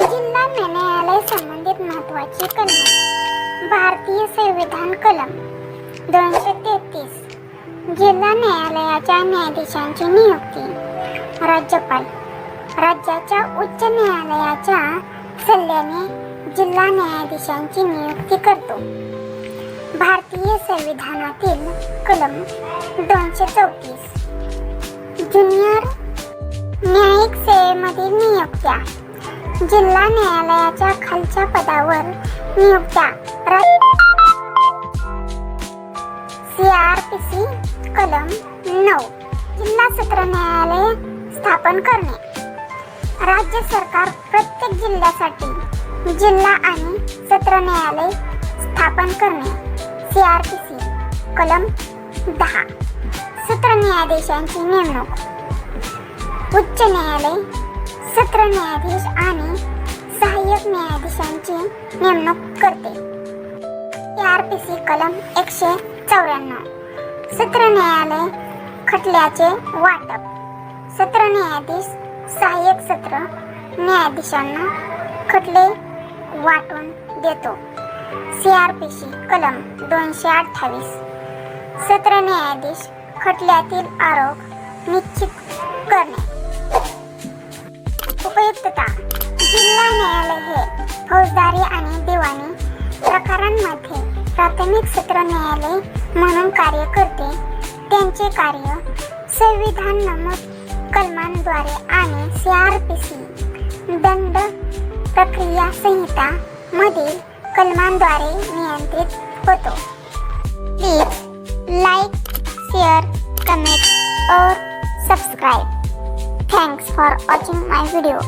जिल्हा न्यायालय संबंधित महत्वाची कलम. भारतीय संविधान कलम दोनशे तेहतीस. जिल्हा न्यायालयाच्या न्यायाधीशांची नियुक्ती. राज्यपाल. राज्याच्या उच्च न्यायालयाच्या सल्ल्याने जिल्हा न्यायाधीशांची नियुक्ती करतो. भारतीय संविधानातील कलम दोनशे चौतीस. ज्युनियर न्यायिक सेवेमधील नियुक्त्या. जिल्हा न्यायालयाच्या खालच्या पदावर नियुक्त्या. सी आर पी सी कलम नऊ. जिल्हा सत्र न्यायालय स्थापन करणे. राज्य सरकार प्रत्येक जिल्ह्यासाठी जिल्हा आणि सत्र न्यायालय स्थापन करणे. सी आर पी सी कलम दहा. सत्र न्यायाधीशांची नेमणूक. उच्च न्यायालय सत्र न्यायाधीश आणि सहाय्यक न्यायाधीशांची नेमणूक करते. आर पी सी कलम एकशे चौऱ्याण्णव. सत्र न्यायालय खटल्याचे वाटप. सत्र न्यायाधीश सहाय्यक सत्र न्यायाधीशांना खटले वाटून देतो. सी आर पी सी कलम दोनशे अठ्ठावीस. सत्र न्यायाधीश खटल्यातील आरोप निश्चित फौजदारी आणि दिवाणी प्रकारांमध्ये प्राथमिक सत्र न्यायालय म्हणून कार्य करते. त्यांचे कार्य संविधान नमूद कलमांद्वारे आणि सी आर पी सी दंड प्रक्रिया संहिता मधील कलमांद्वारे नियंत्रित होतो. प्लीज लाईक शेअर कमेंट और subscribe thanks for watching my video